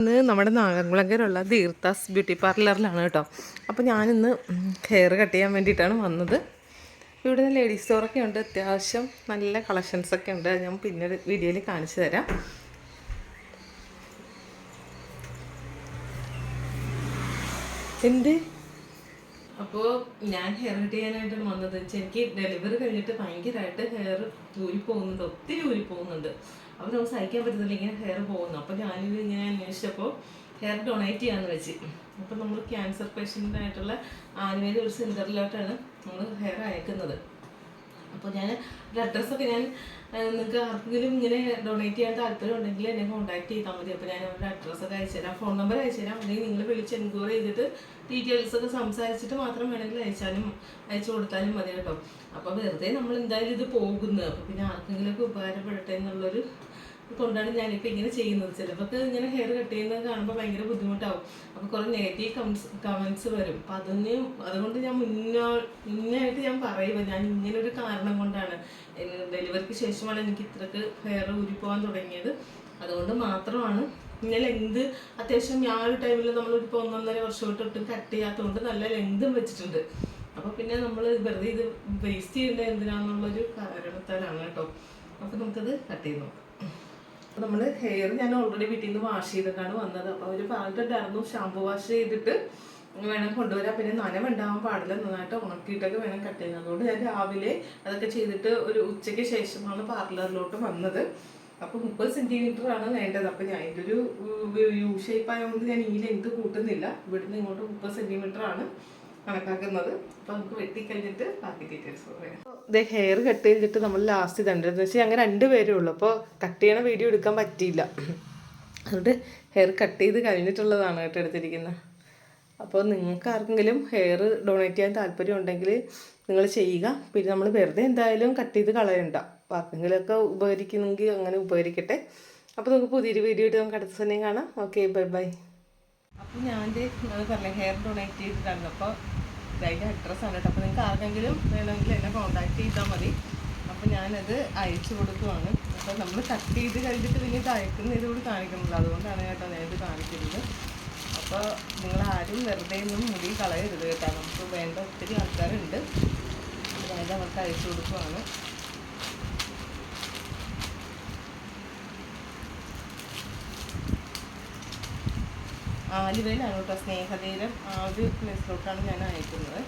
ഇന്ന് നമ്മുടെ നാഗംകുളങ്കരുള്ള തീർത്ഥാസ് ബ്യൂട്ടി പാർലറിലാണ് കേട്ടോ. അപ്പോൾ ഞാനിന്ന് ഹെയർ കട്ട് ചെയ്യാൻ വേണ്ടിയിട്ടാണ് വന്നത്. ഇവിടെ ലേഡീസ് സ്റ്റോറൊക്കെ ഉണ്ട് അത്യാവശ്യം നല്ല കളക്ഷൻസ് ഒക്കെ ഉണ്ട്. ഞാൻ പിന്നീട് വീഡിയോയിൽ കാണിച്ചു തരാം. എന്ത്? അപ്പോൾ ഞാൻ ഹെയർ കട്ട് ചെയ്യാനായിട്ടാണ് വന്നത്. വെച്ചാൽ എനിക്ക് ഡെലിവറി കഴിഞ്ഞിട്ട് ഭയങ്കരമായിട്ട് ഹെയർ ഊരി പോകുന്നുണ്ട്. ഒത്തിരി ഊരി പോകുന്നുണ്ട്. അപ്പോൾ നമുക്ക് സഹിക്കാൻ പറ്റുന്നില്ല ഇങ്ങനെ ഹെയർ പോകുന്നു. അപ്പോൾ ഞാനിത് ഇങ്ങനെ അന്വേഷിച്ചപ്പോൾ ഹെയർ ഡൊണേറ്റ് ചെയ്യാന്ന് വെച്ച്. അപ്പോൾ നമ്മൾ ക്യാൻസർ പേഷ്യന്റായിട്ടുള്ള ആനുവേലി ഒരു സെന്ററിലോട്ടാണ് നമ്മൾ ഹെയർ അയക്കുന്നത്. അപ്പോൾ ഞാൻ അഡ്രസ്സൊക്കെ ഞാൻ നിങ്ങൾക്ക് ആർക്കെങ്കിലും ഇങ്ങനെ ഡൊണേറ്റ് ചെയ്യാൻ താല്പര്യം ഉണ്ടെങ്കിൽ എന്നെ കോൺടാക്ട് ചെയ്താൽ മതി. അപ്പോൾ ഞാൻ അവരുടെ അഡ്രസ്സൊക്കെ അയച്ചു തരാം. ഫോൺ നമ്പർ അയച്ചു തരാം. അല്ലെങ്കിൽ നിങ്ങൾ വിളിച്ച് എൻക്വയറി ചെയ്തിട്ട് ഡീറ്റെയിൽസ് ഒക്കെ സംസാരിച്ചിട്ട് മാത്രം വേണമെങ്കിൽ അയച്ചാലും അയച്ചു കൊടുത്താലും മതി കേട്ടോ. അപ്പോൾ വെറുതെ നമ്മൾ എന്തായാലും ഇത് പോകുന്നത്. അപ്പോൾ പിന്നെ ആർക്കെങ്കിലും ആർക്കെങ്കിലുമൊക്കെ ഉപകാരപ്പെടട്ടെ എന്നുള്ളൊരു കൊണ്ടാണ് ഞാനിപ്പോൾ ഇങ്ങനെ ചെയ്യുന്നത്. ചിലപ്പോൾ ഇങ്ങനെ ഹെയർ കട്ട് ചെയ്യുന്നത് കാണുമ്പോൾ ഭയങ്കര ബുദ്ധിമുട്ടാവും. അപ്പോൾ കുറേ നെഗറ്റീവ് കമൻസ് കമൻസ് വരും. അപ്പം അതൊന്ന് അതുകൊണ്ട് ഞാൻ മുന്നോ മുന്നായിട്ട് ഞാൻ പറയുക ഞാൻ ഇങ്ങനെ ഒരു കാരണം കൊണ്ടാണ് ഡെലിവറിക്ക് ശേഷമാണ് എനിക്ക് ഇത്രക്ക് ഹെയർ ഊരിപ്പോകാൻ തുടങ്ങിയത്. അതുകൊണ്ട് മാത്രമാണ് ഇങ്ങനെ ലെങ്ത് അത്യാവശ്യം ഞാൻ ഒരു ടൈമിൽ നമ്മൾ നമ്മളിപ്പോൾ ഒന്നൊന്നര വർഷമായിട്ട് ഒട്ടും കട്ട് ചെയ്യാത്തതുകൊണ്ട് നല്ല ലെങ്തും വെച്ചിട്ടുണ്ട്. അപ്പോൾ പിന്നെ നമ്മൾ വെറുതെ ഇത് വേസ്റ്റ് ചെയ്യേണ്ടത് എന്തിനാണെന്നുള്ളൊരു കാരണത്താലാണ് കേട്ടോ. അപ്പോൾ നമുക്കത് കട്ട് ചെയ്ത് നോക്കാം. അപ്പോൾ നമ്മൾ ഹെയർ ഞാൻ ഓൾറെഡി വീട്ടിൽ നിന്ന് വാഷ് ചെയ്തിട്ടാണ് വന്നത്. അപ്പോൾ അവർ പറഞ്ഞിട്ടുണ്ടായിരുന്നു ഷാമ്പു വാഷ് ചെയ്തിട്ട് വേണം കൊണ്ടുവരാം പിന്നെ നനവുണ്ടാവാൻ പാടില്ല നന്നായിട്ട് ഉണക്കിയിട്ടൊക്കെ വേണം കട്ട് ചെയ്യുന്നത്. അതുകൊണ്ട് ഞാൻ രാവിലെ അതൊക്കെ ചെയ്തിട്ട് ഒരു ഉച്ചയ്ക്ക് ശേഷമാണ് പാർലറിലോട്ട് വന്നത്. അപ്പോൾ മുപ്പത് സെന്റിമീറ്റർ ആണ് വേണ്ടത്. അപ്പോൾ ഞാൻ എന്റെ ഒരു യു ഷേപ്പ് ആയതുകൊണ്ട് ഞാൻ ഈ ലെങ്ത് കൂട്ടുന്നില്ല. ഇവിടുന്ന് ഇങ്ങോട്ട് മുപ്പത് സെന്റിമീറ്റർ ആണ് കണക്കാക്കുന്നത്. അപ്പോൾ നമുക്ക് വെട്ടിക്കഴിഞ്ഞിട്ട് ബാക്കി ഡീറ്റെയിൽസ് പറയാം. ഇതേ ഹെയർ കട്ട് ചെയ്തിട്ട് നമ്മൾ ലാസ്റ്റ് ഇതുണ്ടെന്ന് വെച്ചാൽ അങ്ങനെ രണ്ട് പേരേ ഉള്ളൂ. അപ്പോൾ കട്ട് ചെയ്യണ വീഡിയോ എടുക്കാൻ പറ്റിയില്ല. അതുകൊണ്ട് ഹെയർ കട്ട് ചെയ്ത് കഴിഞ്ഞിട്ടുള്ളതാണ് കേട്ടോ എടുത്തിരിക്കുന്നത് അപ്പോൾ നിങ്ങൾക്ക് ആർക്കെങ്കിലും ഹെയർ ഡൊണേറ്റ് ചെയ്യാൻ താല്പര്യം ഉണ്ടെങ്കിൽ നിങ്ങൾ ചെയ്യുക. പിന്നെ നമ്മൾ വെറുതെ എന്തായാലും കട്ട് ചെയ്ത് കളയണ്ട. ആർക്കെങ്കിലുമൊക്കെ ഉപകരിക്കുന്നെങ്കിൽ അങ്ങനെ ഉപകരിക്കട്ടെ. അപ്പോൾ നമുക്ക് പുതിയൊരു വീഡിയോ ഇട്ട് നമുക്ക് അടുത്ത സമയം കാണാം. ഓക്കെ ബൈ ബൈ അപ്പോൾ ഞാൻ പറഞ്ഞ ഹെയർ ഡൊണേറ്റ് ചെയ്തിട്ടാണ്. അപ്പോൾ അതിന്റെ അഡ്രസ്സാണ് കേട്ടോ. അപ്പോൾ നിങ്ങൾക്ക് ആർക്കെങ്കിലും വേണമെങ്കിൽ എന്നെ കോൺടാക്ട് ചെയ്താൽ മതി. അപ്പോൾ ഞാനത് അയച്ചു കൊടുക്കുവാണ്. അപ്പോൾ നമ്മൾ കട്ട് ചെയ്ത് കഴിഞ്ഞിട്ട് പിന്നെ ഇത് അയക്കുന്ന ഇതുകൂടി കാണിക്കുന്നില്ല അതുകൊണ്ടാണ് കേട്ടോ ഞാനിത് കാണിക്കുന്നത്. അപ്പോൾ നിങ്ങൾ ആരും വെറുതെ ഒന്നും മുടി കളയരുത് കേട്ടോ. നമുക്ക് വേണ്ട ഒത്തിരി ആൾക്കാരുണ്ട്. അതായത് അവർക്ക് അയച്ചു കൊടുക്കുവാണ്. ആലുവയിലാണ് കേട്ടോ സ്നേഹതീരം ആ ഒരു പ്ലേസിലോട്ടാണ് ഞാൻ അയക്കുന്നത്.